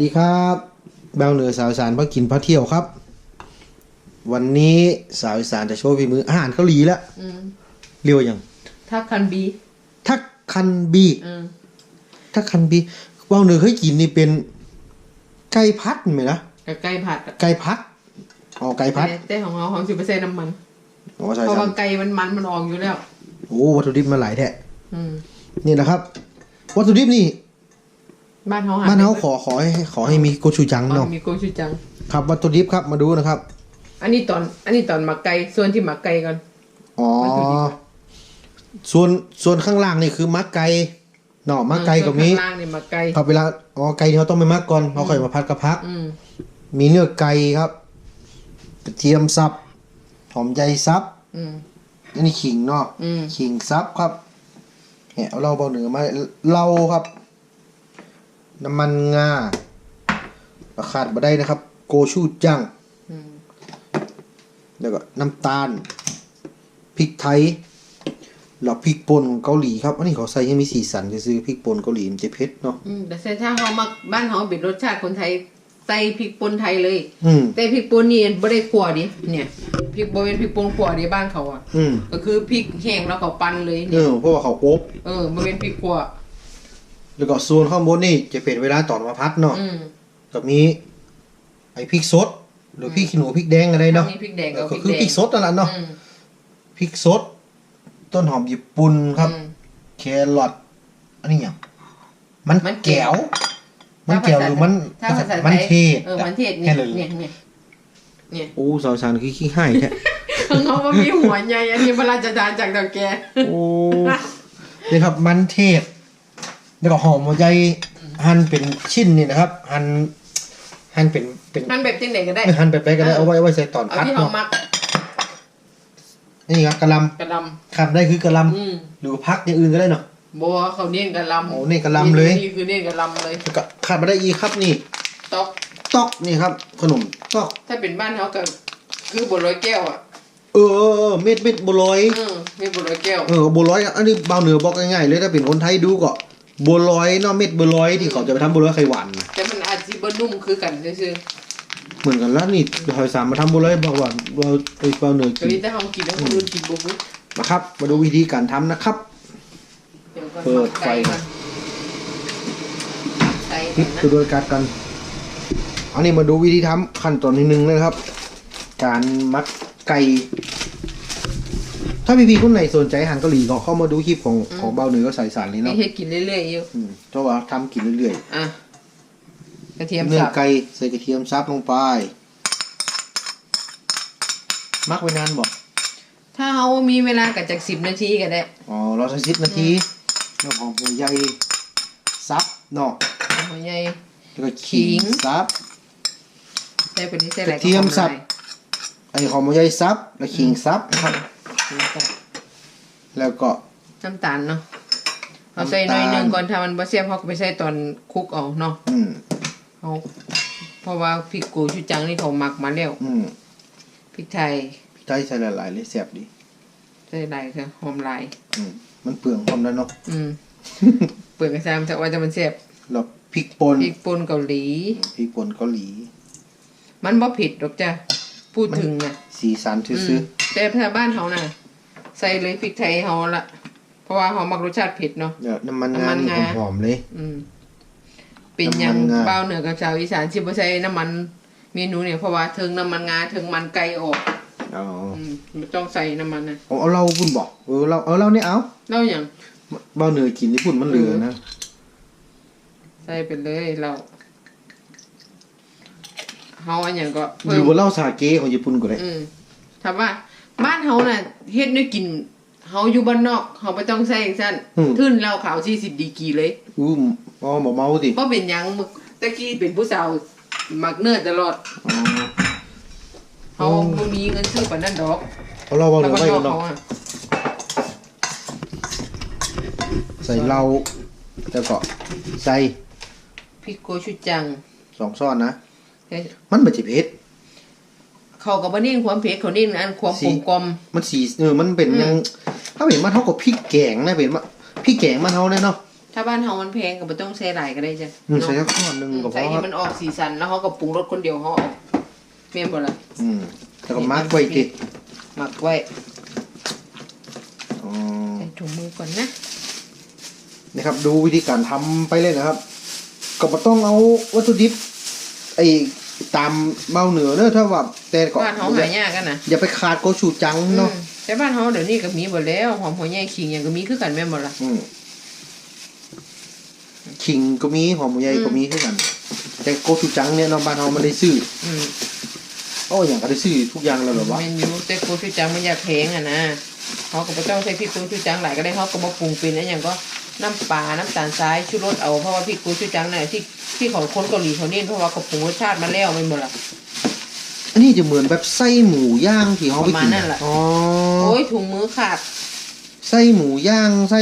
สวัสดีครับแบลเหนือสาวอีสานพักกินพักเที่ยวครับ วันนี้สาวอีสานจะโชว์ฝีมืออาหารเกาหลีแล้วอืมเรียวยังถ้าคันบีทักคันบีอืมทักคันบีแบลเหนือเคยกินนี่เป็นไก่พัดไหมนะกับไก่ผัดอะไก่พัดอ๋อไก่พัดแต่ของเราของสิบเปอร์เซ็นต์น้ำมันอ๋อใช่เพราะใช่ว่าไก่มันมันมันออกอยู่แล้วโอ้วัตถุดิบมาหลายแท้อืมนี่นะครับ วัตถุดิบนี่ บ้านเขาหบ้านเขาขอขอให้ขอให้มีโกชูจังอ๋อเนาะมีโกชูจัง ครับวัตถุดิบครับมาดูนะครับ อันนี้ตอน อันนี้ตอนหมักไก่ส่วนที่หมักไก่ก่อนอ๋อวัตถุดิบส่วนส่วนข้างล่างนี่คือมักไก่เนาะมักไก่กับมีส่วนข้างล่างนี่หมักไก่ครับเวลาอ๋อไก่ที่เขาต้องไปมักก่อนเขาค่อยมาพัดกระพักอืมมีเนื้อไก่ครับกระเทียมสับหอมใหญ่สับอืมอันนี้ขิงเนาะอืมขิงสับครับเนี่ยเอาเราเบาเหนือมาเราครับ น้ำมันงาประขาดมาได้นะครับ โกชูจังอืมแล้วก็น้ำตาลพริกไทยแล้วพริกป่นเกาหลีครับ อันนี้เขาใส่ให้มีสีสันซื้อๆพริกป่นเกาหลีมันจะเผ็ดเนาะอืมแต่ถ้าเขามักบ้านเขาเป็นรสชาติคนไทยใส่พริกป่นไทยเลยอืมแต่พริกป่นนี่ไม่ได้ขั่วดิเนี่ยพริกป่นเป็นพริกป่นขั่วดิบ้านเขาอะอืมก็คือพริกแห้งแล้วก็ปั้นเลยเอเนี่ยอเพราะว่าเขาโอ๊บเออมันเป็นพริกขั่ว แล้วก็ส่วนข้างบนนี่จะเป็นเวลาตอนมาพัดเนาะอืมก็มี ไอ้พริกสด หรือพริกขี้หนูพริกแดงอะไรเนาะอันนี้พริกแดงเอกับอพริกแดงก็คือพริกสดนั่นแหละเนาะอืมพริกสด ต้นหอมญี่ปุ่นครับอืมแครอทอันนี้อย่างมันมันแก้แก้ววมันแก้วหรือมันถ้าภาษาไทยมันเทศเออมันเทศแค่เนี่ยนั้นเนี่ยเนี่ยเนี่ยโอ้สาวสารคือขี้ให้แท้ข้างนอกมันมีหัวใหญ่อันนี้พระราชทานจากเต่าแกโอ้นี่ครับมันเทศ แล้วก็หอมหัวใจหั่นเป็นชิ้นนี่นะครับ หั่นหั่นเป็นเป็นมันแบบที่ไหนก็ได้ไม่หั่นแบบไปก็ได้เอาไว้เอาไว้ใส่ตอนเอาพัดที่เขาเนาะมักนี่ครับกะหลกระลำครับได้คือกะหลำอืมำหรือว่าพักอย่างอื่นก็ได้เนาะบัวเขาเน้นกระลำโอ้เน้นกะลำเลยนี่คือเน้นกระลำเลยแล้วก็ขาดมาได้อีกครับนี่ตอกตอกนี่ครับ ขนมตอกถ้าเป็นบ้านเขาก็คือบัวลอยแก้วอะเออเออเออเม็ดเม็ดบัวลอยอืมมีบัวลอยแก้วเออบัวลอยอันนี้เบาเหนือบอกง่ายๆเลยถ้าเป็นคนไทยดูก็ บัวลอยเนาะเม็ดบัวลอยที่เขาจะไปทำบัวลอยไข่หวานนะแต่มันอาจจะบนุ่มคือกันซื่อเหมือนกันแล้วนี่หอยสามมาทำบัวลอยบอกว่าเราไอ้เบาเหนือๆก็กินนี่ถ้าเขากินแล้วคนอื่นกินบุบุนะครับ มาดูวิธีการทำนะครับ เดี๋ยวก่อนเปิดไฟ ก่อนไก่พลิกก่อนนะกระบวนการกันอันนี้มาดูวิธีทำขั้นตอนที่หนึ่งเลยนะครับ การมัดไก่ ถ้าพี่ๆคนไหนสนใจอาหารเกาหลีก็เข้ามาดูคลิปของของเบาเหนือก็ใส่สารนี้นี่เนาะให้กินเรื่อยๆอยู่อืมเพราะว่าทำกินเรื่อยอะกระเทียมๆเนื้อสับไก่ใส่กระเทียมซับลงไปมักไว้นานบอกถ้าเขามีเวลากับจากสิบนาทีก็ได้อ๋อเราใส่สิบนาทีแล้วหอมหัวใหญ่ซับเนาะหัวใหญ่ แล้วก็ขิงขิงซับ ใส่ไปนี่ใส่อะไรกระเทียมสับ ไอ้หอมหัวใหญ่ซับแล้วขิงซับครับ แล้วก็น้ำตาลเนาะเอาใส่หน่อยหนึงก่อนถ้ามันบ่เสียบเขาก็ไปใส่ตอนคลุกเอาเนาะอืมเขาเพราะว่าพริกกูชูจังนี่เขาหมักมาแล้วอืมพริกไทยพี่ไทยใส่หลายๆเลยแซ่บดีใส่ลายค่ะหอมลายอืมมันเปลืองหอมแล้วเนาะอืมเปลือกกระซามแต่ว่าจะมันเสียบแล้วพริกป่นพริกป่นเกาหลีพริกป่นเกาหลี มันบ่ผิดหรอกจ้ะพูดถึงน่ะสีสันอืซื้อมแต่ถ้าบ้านเขาน่ะ ใส่เลยพริกไทยเขาละเพราะว่าเขามักรสชาติเผ็ดเนาะๆเดี๋ยวน้ำมันน้ำงามันนี่งา หอมๆเลย อืม เป็นหยังน้ำมันงา เบ้าเหนือกับชาวอีสานที่บ่ใช้น้ำมันเมนูเนี่ยเพราะว่าถึงน้ำมันงาถึงมันไก่ออกอ๋ออืมไม่ต้องใส่น้ำมันนะเอาเอาเราพุ่นบอกเออเราเอาเราเนี่ยเอาเล่าอย่างเบ้าเหนือกินญี่ปุ่นมันเหลือนะใส่ไปเลยเราเฮาอันอย่างก็หเพิ่รือมว่าเหล้าสาเกของญี่ปุ่นก็ได้อืมถามว่า บ้านเฮาน่ะเฮ็ดด้วยกินเฮาอยู่บ้านนอกเฮาบ่ต้องใส่จังซั่นทื่นเหล้าขาว40ดีกรีเลยอู้มอ๋อหมอเมาดิบ่เป็นหยังมึกตะกี้เป็นผู้สาวมักเนื้อตลอดอ๋อ เฮาบ่มีเงินซื้อปานนั้นดอกเอาเราเบาเหแล้นืวอก็ไว้นอกักนเนาะเขาอะใส่เหล้าแล้วก็ใส่พริกโกชูจังสองซ้อนนะแต่มันบ่จิเผ็ด เขาก็บ่เน้นความเผ็ดเขาเน้นอันความสิกลมมันสีเออมันเป็นอืมยังถ้าเห็นมันเท่ากับพริกแกงนะเป็นว่าพริกแกงมันเท่าเนี่ยเนาะอถ้าบ้านเฮามันแพงก็บ่ต้องใส่หลายก็ได้จ้ะอืมใส่เนาะสักข้อหนึ่งก็พใส่อคให้รับมันออกสีสันแล้วเขาก็ปรุงรสคนเดียวเขาเอาแม่นบ่ล่ะอืมแล้วก็มาร์กไว้ติดหมักไว้อ๋อใส่ถุงมือก่อนนะนะครับ ดูวิธีการทำไปเลยนะครับ ก็บ่ต้องเอาวัตถุดิบไอ้ ตามเมาเหนือเนอะถ้าว่าแต่ก็บ้านเฮาหายากกันนะอย่าไปขาดโกชูจังเนาะอืมแต่บ้านเฮาเดี๋ยวนี้ก็มีหมดแล้วหอมหัวใหญ่ขิงหยังก็มีคือกันแม่นบ่ล่ะอืมขิงก็มีหอมใหญ่ก็มีคือกัน แต่โกชูจังเนี่ยเนาะบ้านเราไม่ได้ซื้ออืมโอ้อย่างก็ได้ซื้อทุกอย่างแล้วเหรอวะเมนูแต่โกชูจังมันอยากแพงอะนะเขาก็บ่ต้องใช้พริกโกชูจังหลายก็ได้เขาก็บ่ปรุงเป็นอันหยังก็ น้ำปลาน้ำตาลทรายชูรสเอาเพราะว่าพริกโกชูจังน่ะที่ที่ของคนเกาหลีเขาเน้นเพราะว่าเขาปรุงรสชาติมาแล้วแม่นบ่ล่ะอันนี้จะเหมือนแบบไส้หมูย่างที่เขาไปประมากิณนนั่นแหละอ๋อโอ้ยถุงมือขาดไส้หมูย่างไส้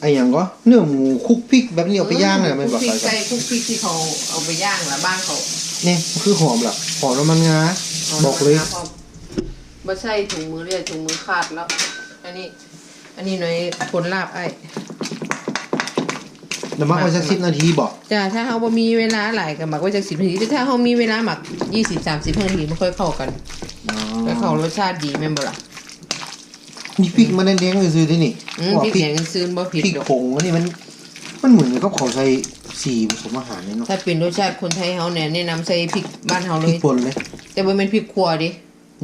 ไอ้อย่างก็เนื้อหมูคลุกพริกแบบนี้เอาไปย่างเลยมันบอกพริไปกก่อนใส่คุกพริกที่เขาเอาไปย่างละบ้านเขาเนี่ยคือหอมล่ะหอมแล้วมันงาบอกเลยบ่ใส่ถุงมือเลยถุงมือขาดแล้ว อันนี้ อันนี้หน่อยคนลาบไอ้เดี๋ยวมักไว้สักสิบนาทีบอกจ้าถ้าเขาบ่มีเวลาหลายก็หมักไว้จักสิบนาทีแต่ถ้าเขามีเวลาหมักยี่สิบสามสิบนาทีมันค่อยเข้ากันอ๋อค่อยเข้ารสชาติดีแม่นบ่ล่ะมีพริกมาแดงๆซื้อๆที่นี่อืมว่าพริกพริกแกงซื้อบ่ผิดพริกดอกผงอันนี้มัน มันเหมือนกับเขาใส่สีผสมอาหารเลยเนาะถ้าเป็นรสชาติคนไทยเขาเนี่ยแนะนำใส่พริกบ้านเฮาพเลริกยป่นเลย แต่บ่แม่นพริกขั่วดิ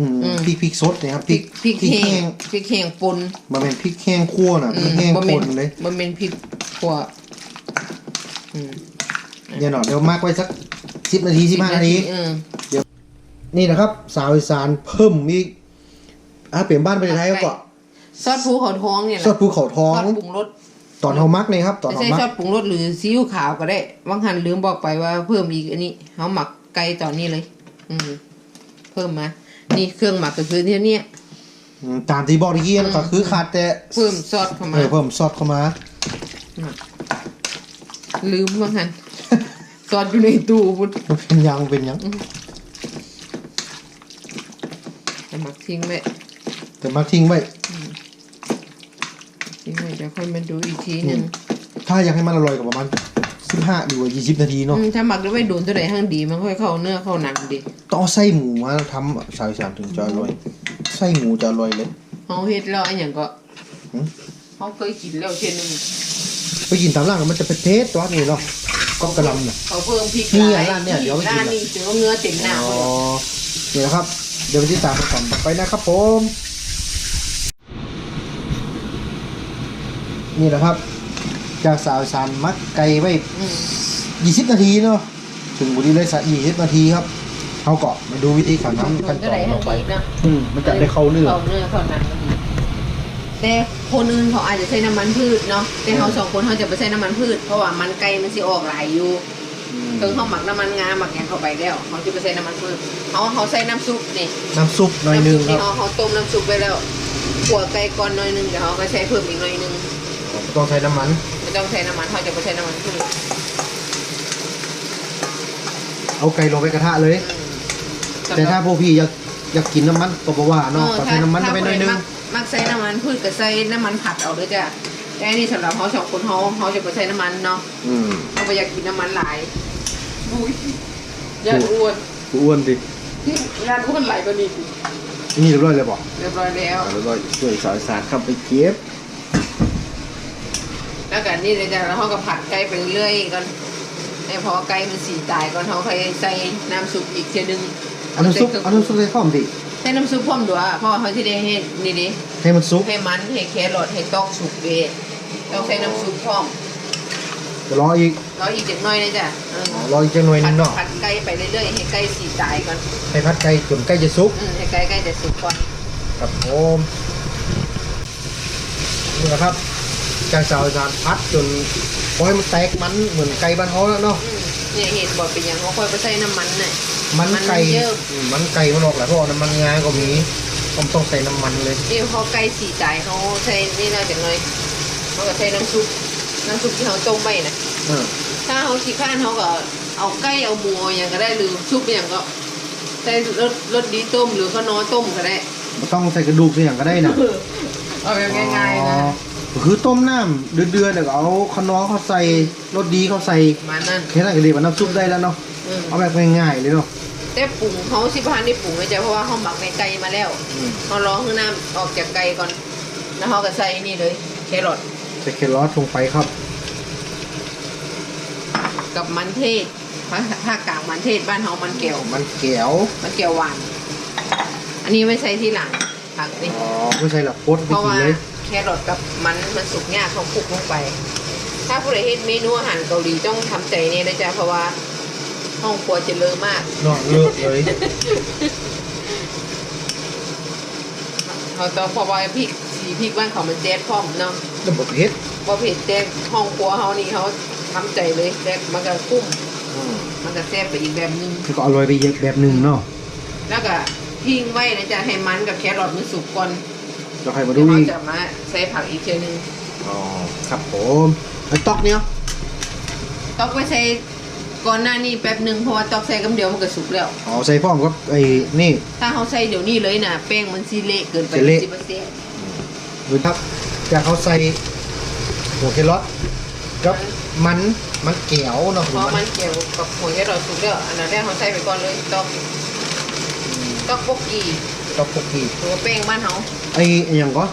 อืมอืมพริกพริกสดนะครับพริกพริกแห้งพริกแห้งป่นมันเป็นพริกแห้งคั่วน่ะพอืริกมแห้งบ่แม่ป่นนเลยบ่แม่นพริกขั่วอืมเดี๋ยวหน่อยเดี๋ยวมากไว้สักสิบนาทีสิบห้านาทีเออนี่นะครับ สาวอีสานเพิ่มอีกอะเปลี่ยนบ้านไปไทยก็ซอสภูเขาทองเนี่ยแหซอละสภูเขาทองซอสปรุงรสตอนเฮามักเลยครับ ตอนไม่เฮาใช่มักซอสปรุงรสหรือซีอิ๊วขาวก็ได้บางหันลืมบอกไปว่าเพิ่มอีกอันนี้เขาหมักไก่ตอนนี้เลย อืมเพิ่มมา นี่เครื่องหมักก็คือที่เนี้ยอืมตามที่บอกเมื่อกี้ก็คือขาดแต่เพิ่มซอสเข้าเอมาอเพิ่มซอสเข้ามา ลืมบางหันซอสอยู่ในตู้พุ่นมันเป็นยังเป็นยังเอาหมักทิ้งไว้แต่มักทิ้งไว้ ทิ้งไว้เดี๋ยวค่อยมาดูอีกทีหนึ่งถ้าอยากให้มันอร่อยกับประมาณ สิบห้าหรือว่ายี่สิบนาทีเนาะอืมถ้าหมักด้วยไว้โดนตัวไหนห้างดีมันค่อยเข้าเนื้อเข้าหนังดีต้องเอาไส้หมูมาทำสาวอีสานถึงจะอร่อยไส้หมูจะอร่อยเลย เขาเฮ็ดแล้วอันอย่างก็หืม เขาเคยกินแล้วเช่นหนึงไปกินตามร้านก็มันจะเป็นเทสตัวนี้เนาะก็กระลำน่ะ เขาเพิ่มพริกนี่หลายร้านเนี่ยเดี๋ยวไปกิน ร้านนี้เจอเนื้อเต็มหน้าอ๋อเลยนี่นะครับ เดี๋ยววันที่สามไปก่อนไปนะครับผม นี่แหละครับ จากสาวอีสานมักไก่ไว้อืมยี่สิบนาทีเนาะถึงบุรีเลยสักยี่สิบนาทีครับเขาก็มาดูวิธีการทำขั้นตก็อนได้ต่ทั้องไปดีนะอืมมันจะได้เข้าเนื้อเข้าเนื้อเข้าหนังดีแต่คนอื่นเขาอาจจะใช้น้ำมันพืชเนาะแต่เขาสองคนเขาจะไม่ใช้น้ำมันพืช เพราะว่ามันไก่มันสิออกหลายอยู่ถึงเขาหมักน้ำมันงาหมักอย่างเข้าไปแล้วเขาจะไม่ใช้น้ำมันพืชเขาเขาใส่น้ำซุปนี่น้ำซุปหน่อยหนึงน้ำซุปครับที่เขาเขาต้มน้ำซุปไปแล้วขั่วไก่ก่อนหน่อยหนึงเดี๋ยวเขาก็ใช้เพิ่มอีกหน่อยหนึงต้องใช้น้ำมัน ไม่ต้องใช้น้ำมันเขาจะไม่ใช้น้ำมันพืชเอาไก่ลงไปกระทะเลย แต่ถ้าพวกพี่อยากอยากกินน้ำมันก็บอกว่าเนาะก็ใช้น้ำมันไปหน่อยนึงมักมักใช้น้ำมันพืชกับใช้น้ำมันผัดเอาด้วยจ้ะแต่อันนี่สำหรับเขาสองคนเขาเขาจะไม่ใช้น้ำมันเนาะอืมเขาไปอยากกินน้ำมันหลายอุ้ยอย่าอ้วนอ้วนดิอย่าอ้วนหลายกว่านี้สินี่เรียบร้อยเลยบอกเรียบร้อยแล้วเรียบร้อยช่วยสาวอีสานครับไปเก็บ แล้วกันนี่เลยจ้ะแล้วเขาก็ผัดไก่ไปเรื่อยก่อนให้พอไก่มันสีตายก่อนเขาค่อยใส่น้ำซุปอีกเทีนึงเอาน้ำซุปเอาน้ำซุปใส่ข้อมดิใส่น้ำซุปพร้อมด้วยเพราะว่าเขาที่ได้ให้นี่ดิให้มันซุปให้มันให้แครอทให้ตอกสุกเด้ต้องใส่น้ำซุปพร้อมจะรออีกรออีกจักหน่อยนะจ้ะเอออ๋อรออีกจังหน่อยหนึผัดงเนาะผัดไก่ไปเรื่อยๆให้ไก่สีตายก่อนให้พัดไก่จนใกล้จะซุกอืมให้ไก่ใกล้จะสุกก่อนครับผมนี่แหละครับ จากสาวอีสานพัดจนพอให้มันแตกมันเหมือนไก่บ้านเขาแล้วเนาะอืมเนี่ยเห็นบอกเป็นอย่างเขาค่อยไปใส่น้ำมันน่ะมันไก่มันเยอะอืมมันไก่มันออกหลายเพราะว่าน้ำมันงาก็มีต้องต้องใส่น้ำมันเลยนี่พอไก่สีตายเขาใส่นี่น่าจะน้อยเขาก็ใส่น้ำซุปน้ำซุปที่เขาต้มไว้น่ะเออถ้าเขาขี้ข้านเขาก็เอาไก่เอาหมูเอาอย่างก็ได้หรือซุปอย่างก็ใส่รสรสดีต้มหรือข้าวน้อต้มก็ได้ไม่ต้องใส่กระดูกใส่อย่างก็ได้นะเอาแบบง่ายๆนะอ๋อก็ คือต้มน้ำเดือดๆแล้วก็เอาขนอเขาใส่รสดีเขาใส่มานั่น แค่นั้นก็เรียกว่าน้ำซุปได้แล้วเนาะอืมเอาแบบง่ายๆเลยเนาะ แต่ปรุงเขาสิพานได้ปรุงเลยจ้ะเพราะว่าเขาหมักในไก่มาแล้วอืม เขาร้องข้างน้ำออกจากไก่ก่อน แล้วเขาก็ใส่นี่เลยแครอทใส่แครอทลงไปครับ กับมันเทศภาภาคกลางมันเทศบ้านเขามันเกี่ยว มันแก้วมันเกี่ยวหวาน อันนี้ไม่ใส่ที่หลังผักนี่อ๋อไม่ใช่หรอกโคตรเพไปราะกินว่าเลยแครอทกับมันมันสุกยากเขาคลุกลงไป ถ้าผู้ใดเฮ็ดเมนูอาหารเกาหลีต้องทำใจเนี่ยนะจ๊ะเพราะว่าห้องครัวจะเลอะมาก เนาะเลิกเลยเขาต้องเพราะว่าพริกสีพริกบ้านเขามันแจ๊ดพร้อมเนาะระบบเผ็ดว่าเผ็ดแจ๊ดห้องครัวเขานี่เขาทำใจเลยแต่มันก็คุ้มอืมมันก็แซ่บไปอีกแบบนึง คือก็อร่อยไปอีกแบบหนึ่งเนาะแล้วก็ทิ้งไว้นะจ๊ะให้มันกับแครอทมันสุกก่อน เราใครมาเดี๋ดูยวเขาอีกจะมาใส่ผักอีกเทีนึงอ๋อครับผมไอ้ต๊อกเนี้ยต้องไปใส่ก่อนหน้านี้แป๊บหนึ่งเพราะว่าตอกใส่กำเดียวมันก็สุกแล้วอ๋อใส่พร้อมกับไอ้นี่ถ้าเขาใส่เดี๋ยวนี้เลยนะแป้งมันซีเละเกินไปจะเละสิบเปอร์เซ็นต์ดูครับแต่เขาใส่หัวแครอทกับมันมันแก้วเนาะเพราะมันเกี่ยวกับหัวแครอทสุกแล้วอันนั้นแรกเขาใส่ไปก่อนเลยตอกตอกโปกกี้ ต๊อกพวกนี้หรือว่าแป้งบ้านเขาไอ้ไอ้หยังก็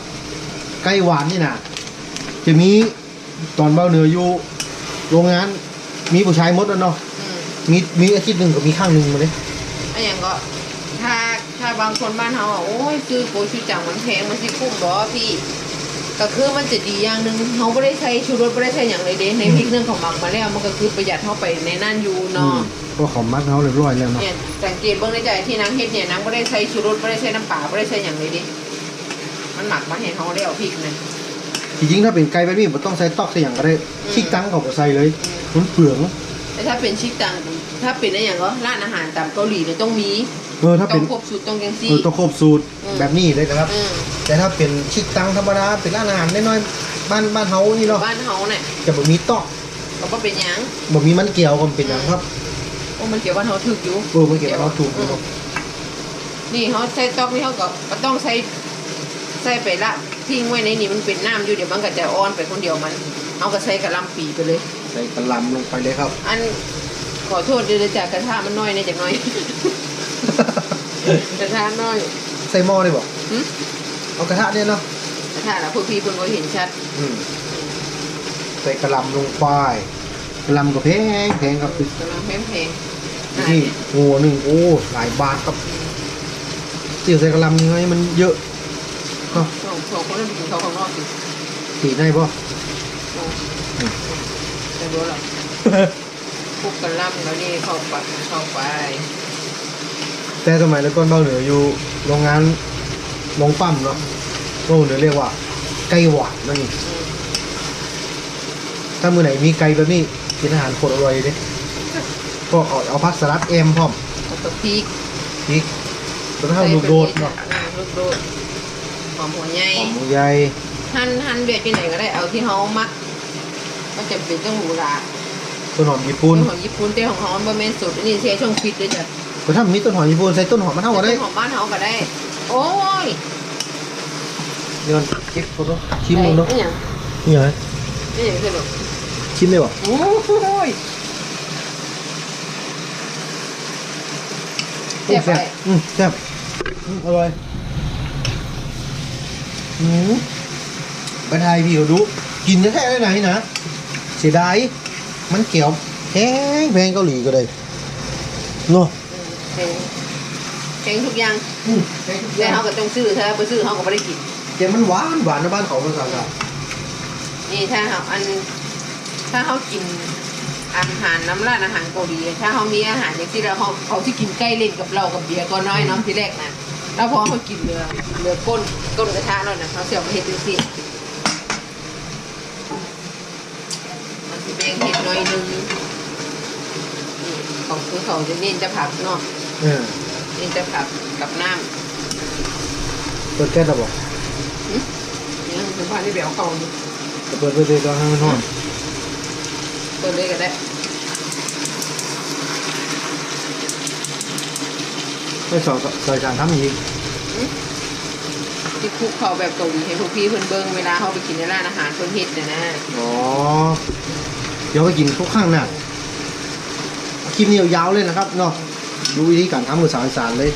ไก่หวานนี่นะจะมีตอนเบ้าเนื้ออยู่โรงงาน มีผู้ชายมดแล้วเนาะอืมมีมีอาทิตย์หนึ่งกับมีข้างหนึ่งมาเลยอันอย่างก็ถ้าถ้าบางคนบ้านเขาอะโอ้ยซื้อโกชูจังมันแพงมันสิคุ้มบ่พี่ ก็คือมันจะดีอย่างหนึ่งเขาไม่ได้ใช้ชูรสไม่ได้ใช้อย่างไรเด้ในพริกเรื่องของหมักมาแล้วมันก็คือประหยัดเข้าไปในนั่นอยู่เนาะก็ของมัดเขาเรียบร้อยแล้วเนาะเนี่ยสังเกตเบื้องในใจที่นางเฮ็ดเนี่ยนางไม่ได้ใช้ชูรสไม่ได้ใช้น้ำปลาไม่ได้ใช้อย่างเลยดิมันหมักมาให้เขาแล้วพริกนะจริงๆถ้าเป็นไก่แบบนี้มันต้องใส่ตอกใส่อย่างก็ได้อืมชิกตั้งเขาก็ใส่เลยมันเปลืองแต่ถ้าเป็นชิคตังถ้าเป็นอะไรอย่างก็ร้านอาหารตามเกาหลีเนี่ยต้องมี เออถ้าต้เป็อน งครบสูตรต้องยังซี่เออต้องครบสูตรอืม แบบนี้เลยนะครับ อืมแต่ถ้าเป็นชิกตังธรรมดาเป็นร้านอาหารน้อยๆบ้านบ้านเฮานี่เนาะบ้านเขาเนี่ยจะบ่มีตอกก็บ่เป็นหยังบ่มีมันเกี่ยวก็เป็นอย่างครับโอ้มันเกี่ยวบ้านเขาถึกอยู่ เออมันเกี่ยวกับเราถูกอยู่เนาะนี่เขาใส่ตอกนี่เขาก็ก็ต้องใส่ใส่ไปละทิ้งไว้ในนี่มันเป็นน้ำอยู่เดี๋ยวมันก็จะอ่อนไปคนเดียวมันเอาก็ใส่กระหลำปีไปเลย ใส่กระหลำลงไปเลยครับ อัน ขอโทษเดี๋ยวจากกระทะมันน้อยเนี่ยจากน้อย กระทะน้อย ใส่หม้อได้บ่หึ เอากระทะเนี่ยเนาะกระทะนะพวกพี่เพิ่นก็เห็นชัดอืมใส่กระหลำลงไปกระหลำก็แพงแพงครับกำลังแพงแพงนี่หัวหนึ่งโอ้หลายบาทครับเตี๋ยวใส่กระหลำยังไงมันเยอะก็สองสองคนนั้นไปกินข้าวข้างนอกสิตีได้ป่ะ โอ้จะรู้หรอ พวกกระลำแล้วนี่เข้าไปเข้าไป แต่สมัยแล้วก่อนเบาเหนืออยู่โรงงานโรงปั้มเนาะเบาเหนือเรียกว่า ไก่หวานนั่นนี่อืมถ้ามือไหนมีไก่แบบนี้กินอาหารโคตรอร่อยเลยก็เอาเอาพักสลัดเอ็มพร้อมแล้วก็พริกพริกแล้วก็ทำลูกโดดเนาะอืมลูกโดดหอมหัวใหญ่หอมหมูใหญ่หั่นหั่นเบียดที่ไหนก็ได้เอาที่เขามักมันจะเป็นต้องหรูหรา ต้นหอมญี่ปุ่นของญี่ปุ่นแต่ของเขามันบ่แม่นสุดอันนี้เสียช่องฟิตด้วยจ้ะก็ถ้ามีต้นหอมญี่ปุ่นใส่ต้นหอมมะนาวก็ได้ของบ้านเขาก็ได้ โอ้ยเดี๋ยวเก็บโฟโต้ชิมมึงเนาะนี่ยังนี่ไงนี่ยังคือแบบชิมได้ป่ะโอ้ยโอ้แซ่บไปอืมแซ่บอืมอร่อยอืมไปไทยพี่เขาดู กินแท้ๆได้ไหนนะเสียดาย มันเกี่ยวแพงแพงเกาหลีก็ได้เนาะเก่งเก่งทุกอย่างอืมแพงทุกอแต่ย่างเขาก็ต้องซื้อถ้าไปซื้อเขาก็ไม่ได้กินแต่มันหวานหวานนะบ้านเขาภาษาอังกฤษนี่ถ้าเขาอันถ้าเขากินอาหารน้ำร้านอาหารเกาหลีถ้าเขามีอาหารอย่างที่เราเขาเขาที่กินใกล้เล่นกับเรากับเบียร์ก็น้อยเน้องทีแรกนะแล้วพอเขากินเรือเรือก้นก้นกระทะแล้วนะเขาเสียบมาเห็ดดูสิมันจะเป็นเห็ดน้อยหนึงนี่ของคือเขาจะเน้นจะผักเนาะเออเน้นจะผักกับน้เปิดแก๊สแล้วบอกำนี่คือพันที่เบียวเขานี่เปิดไปเลยตอนให้มันห้อนเปิดเลยก็ได้ไม่สอนสอนการทำอีกอืมที่คลุกเขาแบบเกาหลีให้พวกพี่เพิ่นเบิ่งเวลาเขาไปกินในร้านอาหารเพิ่นเฮ็ดเนี่ยนะ อ๋อเดี๋ยวไปกินทุกข้างหน้าคลิปนี้ยาวๆเลยนะครับเนาะดูวิธีการทำกับสารสารเลย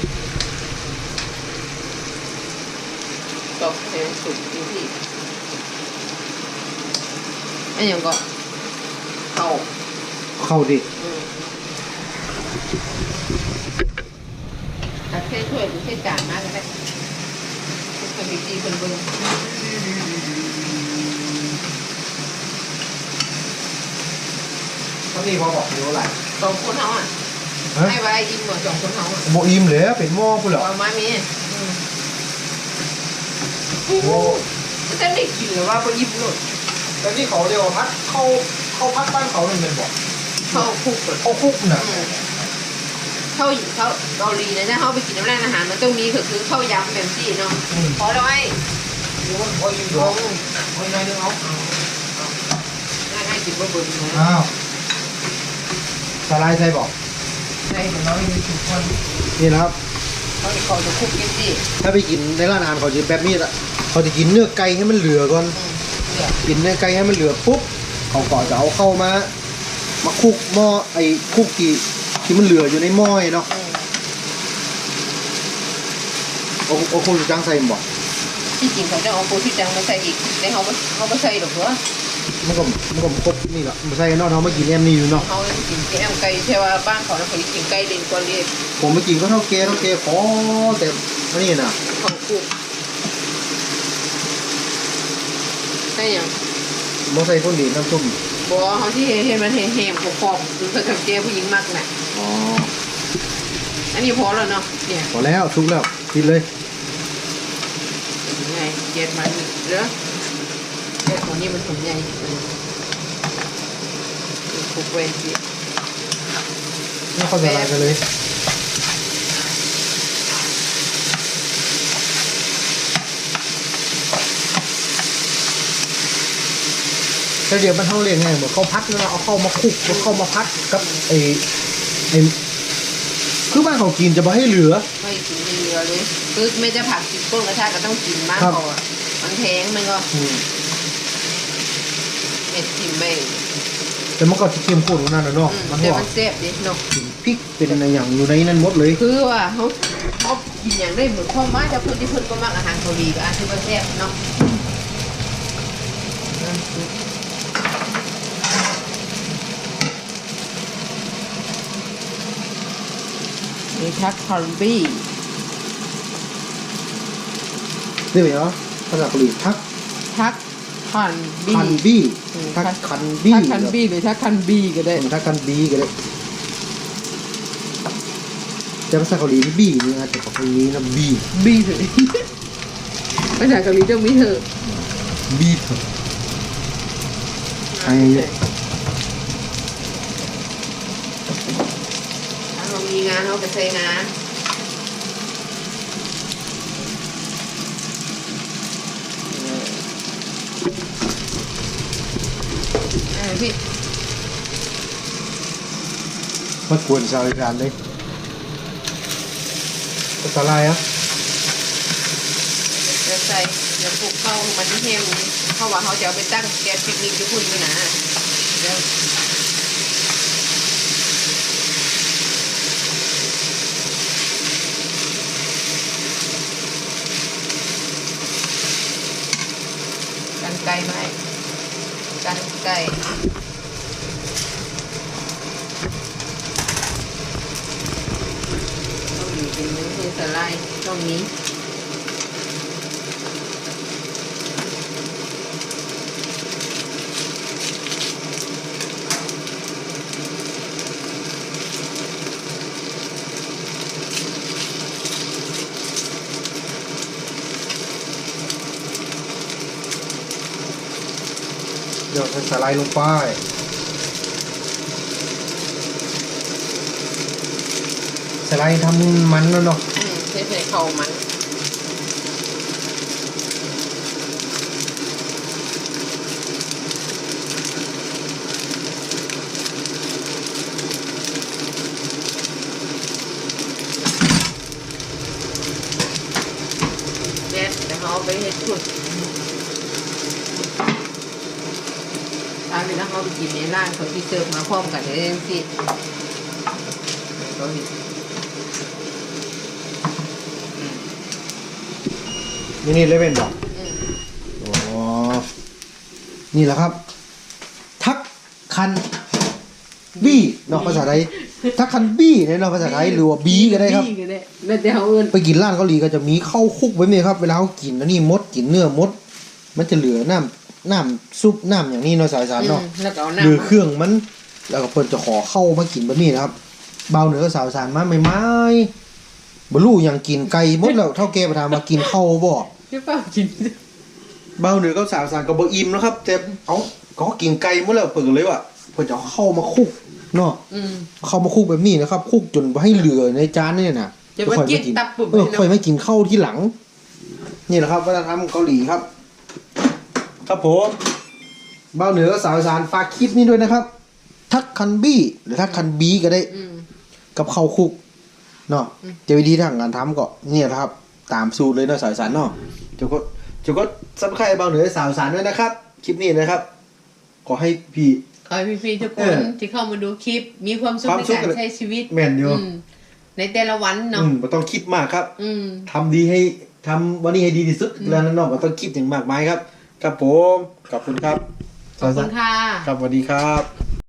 ตอกให้มันสุกจริงที่อันยังก็เข้าเข้าดิอืมอาเทถ้วยหรือเทจานมากก็ได้คนดีจีคนเบิ่ง เขามีพอบอกอยู่อะไรสองคนเฮาอะฮะให้ไว้อิ่มหมดสองคนเฮาอะโมอิมเลยเป็นหม้อพุ่นเหรอเอามามีอืมโอ้จะได้กินหรือว่าบ่อิ่มโลดแต่นี่เขาเรียกว่าพัดเข้าเข้าพัดบ้านเขาเป็นเป็นบอกเข้าคุกก่อนเข้าคุกน่ะอืมเข้าหญิงเข้าเกาหลีนะถ้าเขาไปกินน้ำร้านอาหารมันต้องมีก็คือข้าวยำแบบที่เนาะอืมพอแล้วไอ้โอ้ยโอ้ยลลงงโอ้ยนายนึงเอาง่ายๆกินบ่เบิ่งนะอ้าว สไลด์ใส่บอกใช่น้อยมีทุกคนนี่นะครับเขาจะเขาจะคุกกินสิถ้าไปกินในร้านอาหารเขาจะแบบนี้ละเขาจะกินเนื้อไก่ให้มันเหลือก่อนอืมเดี๋ยวกินเนื้อไก่ให้มันเหลือปุ๊บเขาก็จะเอาเข้ามา มาคลุกหม้อไอ้คลุกที่ที่มันเหลืออยู่ในหม้อไอ้เนาะอืมเอาเอาคนจังใส่หมดที่จริงเขาจะเอาโปรที่จังมาใส่อีกแต่เขาบ่เขาไม่ใส่หรอกเพราะว่า มันก็มันก็ครบนี่แหละมาใส่เนาะเรามากินแอมนี่อยู่เนาะเขากินแกมไก่ใช่ว่าบ้านเขาเนี่ยเขากินไก่เด่นกว่าเรียกผมไปกินก็เท่าแกเท่าแกขอแต่อันนี้น่ะเขาคุกใช่ยังมาใส่คนดีน้ำส้มบอกว่าเขาที่เห็นมันแห้งๆขอบๆดูสักเจผู้หญิงมากน่ะอ๋ออันนี้พอแล้วเนาะเนี่ยพอแล้วทุกแล้วกินเลยไงเจ็ดมันเหรอ เจ็ดตัวนี้มันถุงใหญ่คลุกไว้สิไม่ค่อยละลายกันเลยแต่เดี๋ยวมันเท่าเรียงไงเหมือนเขาพัดแล้วเอาเข้ามาคลุกแล้วเข้ามาพัดกับไอ้ไอ้คือบ้านเขากินจะไม่ให้เหลือ ไม่กินไม่เหลือเลยคือไม่จะผักกินต้นกระชากก็ต้องกินมากครับพออะมันแพงมันก็อืม เห็ดกินไม่แต่มันก็จะเข้มข้นกว่านั้นนะเนาะอืมมันแต่หัวมันแซ่บดิเนาะพริกเป็นอะไรอย่างอยู่ในนั้นหมดเลยคือว่าเขาเขากินอย่างได้เหมือนพ่อมาแต่คนที่เพิ่นก็มักอาหารเกาหลีก็อาจจะว่าแซ่บเนาะมีทักคอร์บี้นี่เป็นเหรอภาษาเกาหลีทักทัก คันบี้คันบี้อืมทักคันบี้ทักคันบี้หรือทักคันบี้ก็ได้ทักคันบี้ก็ได้แต่ภาษาเกาหลีนี่บี้นี่นะแต่ของคนนี้นะบี้บี้เถอะภาษาเกาหลีต้องมีเถอะบี้เถอะใช่เยอะถ้าเรามีงานเราไปใช้งานเออ พี่มากวนชาวอีสานเลยภาษาอะไรอะจะใส่เดี๋ยวปลูกเข้ามันที่เฮมเพราะว่าเขาจะเอาไปตั้งแกสปิกนิกที่พุ่นอยู่นะเดี๋ยวกันไกลไหม กันไก่ต้องมีเป็นเนื้อคือสไลด์ต้องนี้ เดี๋ยวใส่สไลด์ลงไปสไลด์ทำมันแล้วเนาะอืมใช้ใส่เข้ามันเด็ดแต่เขา สุดตามไปแล้วเขาไปกินในร้านเขาที่เสิร์ฟมาพร้อมกันเลยสิเขานี่นี่นี่เลเว่นบอกอืมอ๋อนี่แหละครับ ทักคันบี้เนาะภาษาไทยทักคันบี้เนี่ยเนาะภาษาไทยหรือว่าบีก็ได้ครับบี้ก็ได้แล้วแต่เขาเอิ้นไปกินร้านเกาหลีก็จะมีข้าวคลุกไว้เนี่ยครับเวลาเขากินแล้วนี่มดกินเนื้อมด มันจะเหลือน้ำ น้ำซุปน้ำอย่างนี้เนาะสายสารเนาะอืมแล้วก็เอาหรือน้ำเครื่องมัน แล้วก็เปิดจะขอเข้ามากินแบบนี้นะครับเบาเหนือสาวสารมาไม่ไม้บรรลุอย่างกินไก่หมดแล้วเท่าแกไปถามมากินข้าวบ่พี่เป้ากินเบาเหนือก็สาวสารก็บ่อิ่มนะครับแต่เอาก็กินไก่หมดแล้วเปิดเลยว่ะเพิ่นจะเอาเข้ามาคลุกเนาะอืมเข้ามาคลุกแบบนี้นะครับคลุกจนให้เหลือในจานนี่น่ะจะมาค่อยกินตับปุ๊บเออเลยเนอะค่อยไม่กินข้าวที่หลัง นี่แหละครับวัฒนธรรมเกาหลีครับ ครับผมเบาเหนือก็สาวสารฝากคลิปนี้ด้วยนะครับ ทักคันบี้หรือทักคันบีก็ได้ อืม กับข้าวคลุกเนาะอืม เจวิธีทางการทำก็เนี่ยนะครับ ตามสูตรเลยเนาะสาวสารเนาะเจ้าก็เจ้าก็ซับไข่เบาเหนือสาวสารด้วยนะครับ คลิปนี้นะครับ ขอให้พี่ ขอให้พี่ๆทุกคเอนอที่เข้ามาดูคลิป มีความสุขความในสุขการใช้ชีวิตแม่นอยู่อืมในแต่ละวันอืเนาะมไม่ต้องคิดมากครับอืม ทำดีให้ทำวันนี้ให้ดีที่สุดอืมแล้วนั้นเนอกก็ต้องคิดอย่างมากมายครับ ครับผม ขอบคุณครับขอบคุณค่ะ ครับสวัสดีครับ